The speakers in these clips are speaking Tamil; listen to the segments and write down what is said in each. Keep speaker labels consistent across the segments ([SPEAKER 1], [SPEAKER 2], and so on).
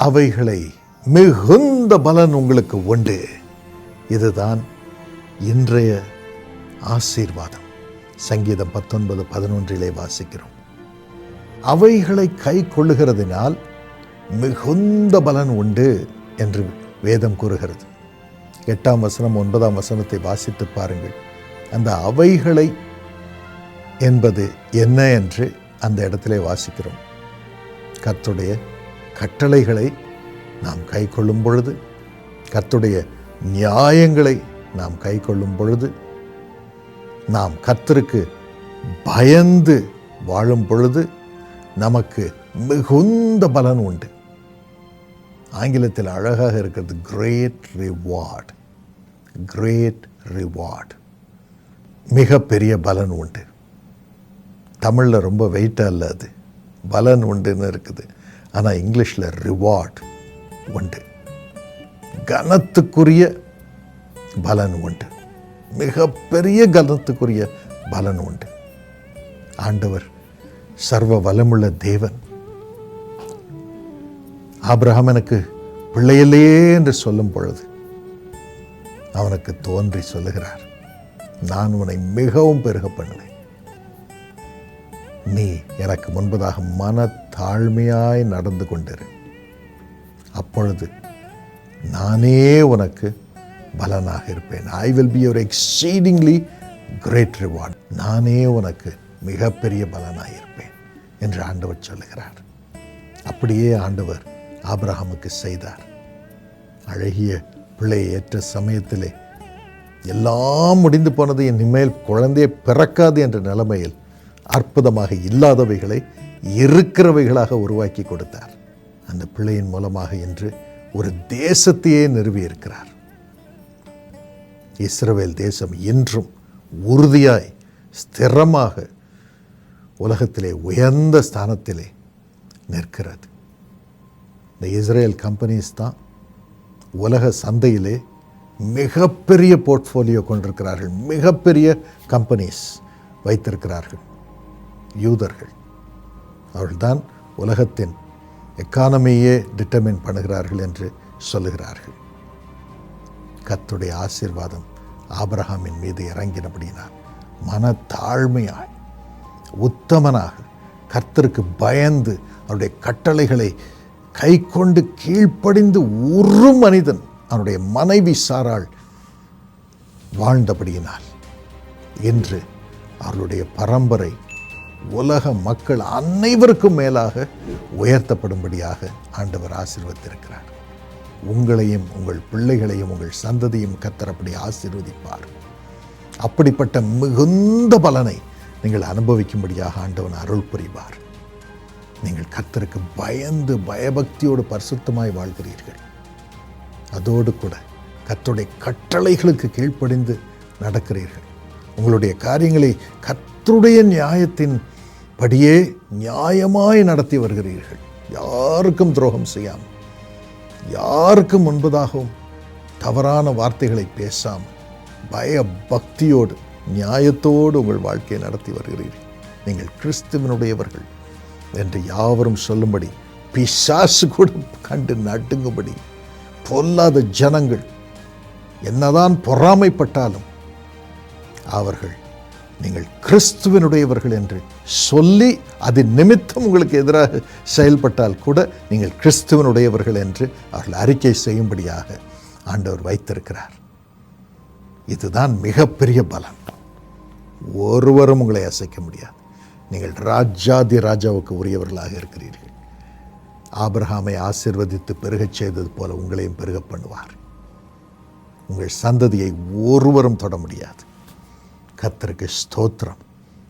[SPEAKER 1] அவைகளை மிகுந்த பலன் உங்களுக்கு உண்டு. இதுதான் இன்றைய ஆசீர்வாதம். சங்கீதம் பத்தொன்பது பதினொன்றிலே வாசிக்கிறோம். அவைகளை கை கொள்ளுகிறதினால் மிகுந்த பலன் உண்டு என்று வேதம் கூறுகிறது. எட்டாம் வசனம் ஒன்பதாம் வசனத்தை வாசித்து பாருங்கள். அந்த அவைகளை என்பது என்ன என்று அந்த இடத்திலே வாசிக்கிறோம். கர்த்துடைய கட்டளைகளை நாம் கை கொள்ளும் பொழுது கத்துடைய நியாயங்களை நாம் கை கொள்ளும் பொழுது நாம் கத்தருக்கு பயந்து வாழும் பொழுது நமக்கு மிகுந்த பலன் உண்டு. ஆங்கிலத்தில் அழகாக இருக்கிறது கிரேட் ரிவார்ட் கிரேட் ரிவார்ட் மிகப்பெரிய பலன் உண்டு. தமிழில் ரொம்ப வெயிட்டாக இல்லை அது. பலன் உண்டுன்னு இருக்குது. ஆனால் இங்கிலீஷில் ரிவார்ட் உண்டு. கனத்துக்குரிய பலன் உண்டு. மிகப்பெரிய கனத்துக்குரிய பலன் உண்டு. ஆண்டவர் சர்வ வளமுள்ள தேவன். ஆப்ரஹாம் எனக்கு பிள்ளையில்லையே என்று சொல்லும் பொழுது அவனுக்கு தோன்றி சொல்லுகிறார் நான் உன்னை மிகவும் பெருக பண்ணுவேன். நீ எனக்கு முன்பதாக மனத்தாழ்மையாய் நடந்து கொண்டிரு. அப்பொழுது நானே உனக்கு பலனாக இருப்பேன். I will be your exceedingly great reward நானே உனக்கு மிகப்பெரிய பலனாக இருப்பேன் என்று ஆண்டவர் சொல்லுகிறார். அப்படியே ஆண்டவர் ஆபிரஹாமுக்கு செய்தார். அழகிய பிள்ளை ஏற்ற சமயத்திலே எல்லாம் முடிந்து போனது என் இனிமேல் குழந்தையை பிறக்காது என்ற நிலைமையில் அற்புதமாக இல்லாதவைகளை இருக்கிறவைகளாக உருவாக்கி கொடுத்தார். அந்த பிள்ளையின் மூலமாக இன்று ஒரு தேசத்தையே நிறுவியிருக்கிறார். இஸ்ரவேல் தேசம் இன்றும் உறுதியாய் ஸ்திரமாக உலகத்திலே உயர்ந்த ஸ்தானத்திலே நிற்கிறது. இந்த இஸ்ரேல் கம்பெனிஸ் தான் உலக சந்தையிலே மிகப்பெரிய போர்ட்ஃபோலியோ கொண்டிருக்கிறார்கள். மிகப்பெரிய கம்பெனிஸ் வைத்திருக்கிறார்கள். யூதர்கள். அவர்கள்தான் உலகத்தின் எக்கானமியே டிட்டர்மின் பண்ணுகிறார்கள் என்று சொல்லுகிறார்கள். கத்துடைய ஆசீர்வாதம் ஆபரகாமின் மீது இறங்கினபடினால் மன உத்தமனாக கர்த்தருக்கு பயந்து அவருடைய கட்டளைகளை கை கொண்டு கீழ்ப்படிந்து ஒரு மனிதன் அவனுடைய மனைவி சாராள் வாழ்ந்தபடியினால் என்று அவர்களுடைய பரம்பரை உலக மக்கள் அனைவருக்கும் மேலாக உயர்த்தப்படும்படியாக ஆண்டவர் ஆசிர்வத்திருக்கிறார் உங்களையும் உங்கள் பிள்ளைகளையும் உங்கள் சந்ததியும் கத்தரப்படி ஆசீர்வதிப்பார். அப்படிப்பட்ட மிகுந்த பலனை நீங்கள் அனுபவிக்கும்படியாக ஆண்டவன் அருள் புரிவார். நீங்கள் கத்தருக்கு பயந்து பயபக்தியோடு பரிசுத்தமாய் வாழ்கிறீர்கள். அதோடு கூட கத்தருடைய கட்டளைகளுக்கு கீழ்ப்படிந்து நடக்கிறீர்கள். உங்களுடைய காரியங்களை கத்தருடைய நியாயத்தின் படியே நியாயமாய் நடத்தி வருகிறீர்கள். யாருக்கும் துரோகம் செய்யாமல் யாருக்கும் முன்பதாகவும் தவறான வார்த்தைகளை பேசாமல் பய பக்தியோடு நியாயத்தோடு உங்கள் வாழ்க்கையை நடத்தி வருகிறீர்கள். நீங்கள் கிறிஸ்துவனுடையவர்கள் என்று யாவரும் சொல்லும்படி பிசாசு கூட கண்டு நடுங்கும்படி பொல்லாத ஜனங்கள் என்னதான் பொறாமைப்பட்டாலும் அவர்கள் நீங்கள் கிறிஸ்துவனுடையவர்கள் என்று சொல்லி அது நிமித்தம் உங்களுக்கு எதிராக செயல்பட்டால் கூட நீங்கள் கிறிஸ்துவனுடையவர்கள் என்று அவர்கள் அறிக்கை செய்யும்படியாக ஆண்டவர் வைத்திருக்கிறார். இதுதான் மிகப்பெரிய பலன். ஒருவரும் உங்களை அசைக்க முடியாது. நீங்கள் ராஜாதி ராஜாவுக்கு உரியவர்களாக இருக்கிறீர்கள். ஆபிரஹாமை ஆசிர்வதித்து பெருகச் செய்தது போல உங்களையும் பெருக பண்ணுவார். உங்கள் சந்ததியை ஒருவரும் தொட முடியாது. கத்தருக்கு ஸ்தோத்திரம்.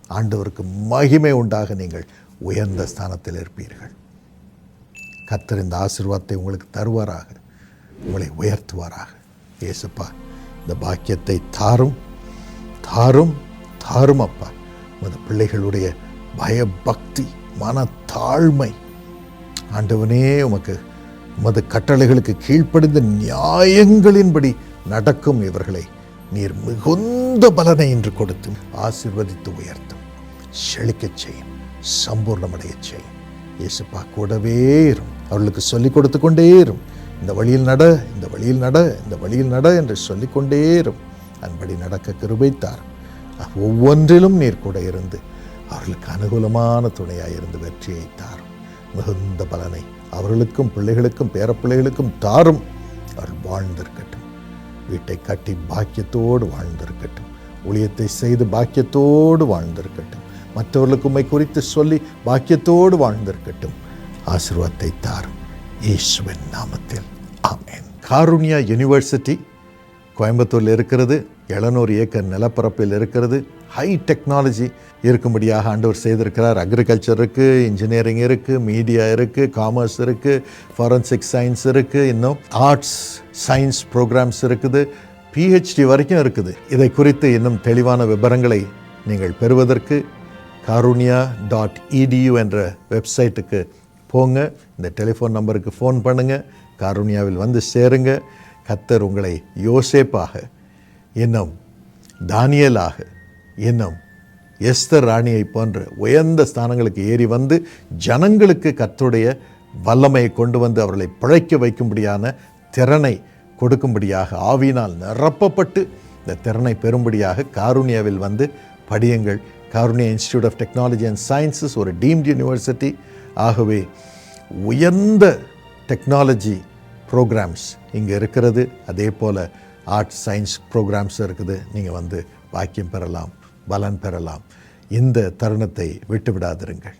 [SPEAKER 1] ஆண்டவருக்கு மகிமை உண்டாக நீங்கள் உயர்ந்த ஸ்தானத்தில் இருப்பீர்கள். கத்தர் இந்த ஆசிர்வாதத்தை உங்களுக்கு தருவாராக. உங்களை உயர்த்துவாராக. ஏசப்பா இந்த பாக்கியத்தை தாரும் தாரும் தாரும் அப்பா. உமது பிள்ளைகளுடைய பயபக்தி மன தாழ்மை ஆண்டவனே உமக்கு உமது கட்டளைகளுக்கு கீழ்ப்படிந்த நியாயங்களின்படி நடக்கும் இவர்களை நீர் மிகுந்த பலனை இன்று கொடுத்து ஆசிர்வதித்து உயர்த்தும். செழிக்கச் செய்யும் சம்பூர்ணமடையச் செய்யும். இயேசுப்பா கூடவே இரும். அவர்களுக்கு சொல்லிக் கொடுத்து கொண்டே இரும். இந்த வழியில் நட இந்த வழியில் நட இந்த வழியில் நட என்று சொல்லிக்கொண்டே இரும். அன்படி நடக்க கிருபைத்தார். ஒவ்வொன்றிலும் நீர் கூட இருந்து அவர்களுக்கு அனுகூலமான துணையாக இருந்து வெற்றியை தாரும். மிகுந்த பலனை அவர்களுக்கும் பிள்ளைகளுக்கும் பேரப்பிள்ளைகளுக்கும் தாரும். அவர்கள் வாழ்ந்திருக்கட்டும். வீட்டை கட்டி பாக்கியத்தோடு வாழ்ந்திருக்கட்டும். ஊழியத்தை செய்து பாக்கியத்தோடு வாழ்ந்திருக்கட்டும். மற்றவர்களுக்கு குறித்து சொல்லி பாக்கியத்தோடு வாழ்ந்திருக்கட்டும். ஆசிர்வாதத்தை தாரும். இயேசுவின் நாமத்தில். ஆமேன். காருண்யா யுனிவர்சிட்டி கோயம்புத்தூரில் இருக்கிறது. எழுநூறு ஏக்கர் நிலப்பரப்பில் இருக்கிறது. ஹை டெக்னாலஜி இருக்கும்படியாக ஆண்டவர் செய்திருக்கிறார். அக்ரிகல்ச்சர் இருக்குது இன்ஜினியரிங் இருக்குது மீடியா இருக்குது காமர்ஸ் இருக்குது ஃபாரன்சிக் சயின்ஸ் இருக்குது இன்னும் ஆர்ட்ஸ் சயின்ஸ் ப்ரோக்ராம்ஸ் இருக்குது. பிஹெச்டி வரைக்கும் இருக்குது. இதை குறித்து இன்னும் தெளிவான விவரங்களை நீங்கள் பெறுவதற்கு காருண்யா டாட் இடியூ என்ற வெப்சைட்டுக்கு போங்க. இந்த டெலிஃபோன் நம்பருக்கு ஃபோன் பண்ணுங்கள் காருண்யாவில் வந்து சேருங்க. கத்தர் உங்களை யோசேப்பாக இன்னும் தானியலாக இன்னும் எஸ்தர் ராணியை போன்ற உயர்ந்த ஸ்தானங்களுக்கு ஏறி வந்து ஜனங்களுக்கு கத்துடைய வல்லமையை கொண்டு வந்து அவர்களை பிழைக்க வைக்கும்படியான திறனை கொடுக்கும்படியாக ஆவியினால் நிரப்பப்பட்டு இந்த திறனை பெறும்படியாக காருணியாவில் வந்து படியுங்கள். Karunya institute of technology and sciences ஒரு டீம்டு யூனிவர்சிட்டி. ஆகவே உயர்ந்த டெக்னாலஜி ப்ரோக்ராம்ஸ் இங்கே இருக்கிறது. அதே போல் ஆர்ட்ஸ் சயின்ஸ் ப்ரோக்ராம்ஸ் இருக்குது. நீங்கள் வந்து வாக்கியம் பெறலாம் பலன் பெறலாம். இந்த தருணத்தை விட்டு விடாதிருங்கள்